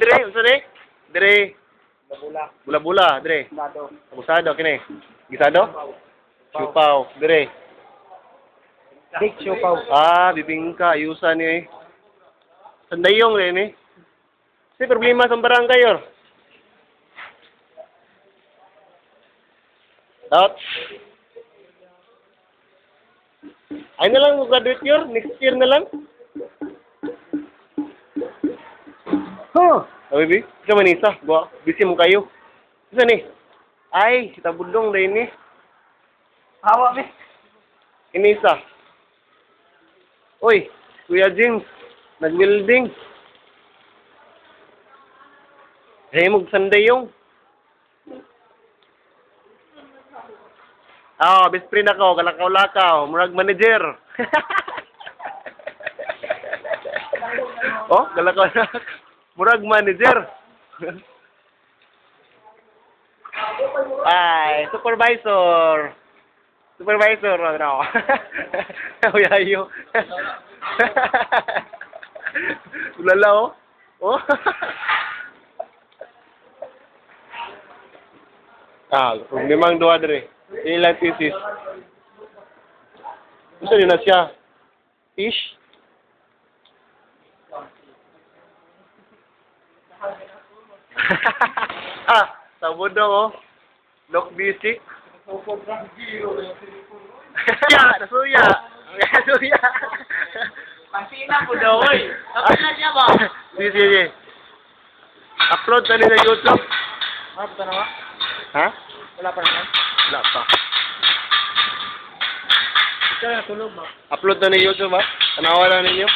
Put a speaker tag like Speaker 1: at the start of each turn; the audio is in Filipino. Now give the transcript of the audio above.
Speaker 1: dire, unsa ni? Dire,
Speaker 2: Babula.
Speaker 1: bula-bula, dire.
Speaker 2: Dado.
Speaker 1: Abusado kini. Gisado? Siupaw, dire.
Speaker 2: Big Siopaw.
Speaker 1: Ah, bibingka, ayusan ni eh. Sandayong rin eh. Kasi problema sa barangay or. Out. Ay na lang graduate year, next year na lang.
Speaker 2: Huh!
Speaker 1: Oh, baby, isa man isa. Buwa, busy mo kayo. Isa ni? Ay, kita budong rin ni.
Speaker 2: Hawa, be.
Speaker 1: Inisa. Uy, Kuya James, nag-welding. Eh, magsanday yung. Ah, best friend ako, kalakaw-lakaw, murag manager. oh, kalakaw-lakaw. Murag manager. Ay, supervisor. Supervisor, ano? Uy, ayo. Ulala, oh. Oh. ah, kung limang duwa dere. Ilang pieces. Gusto na siya. Fish? ah, sabon daw, oh. Look busy. Suya, nasuya. Nasuya.
Speaker 2: Pasina ko daw, oy. Tapos na siya ba?
Speaker 1: Sige, sige. Upload na nila YouTube.
Speaker 2: Ah, puta na ba?
Speaker 1: Ha?
Speaker 2: Wala pa naman.
Speaker 1: Wala pa.
Speaker 2: Ikaw na tulog ba?
Speaker 1: Upload na ni YouTube ha. Tanawa na ninyo.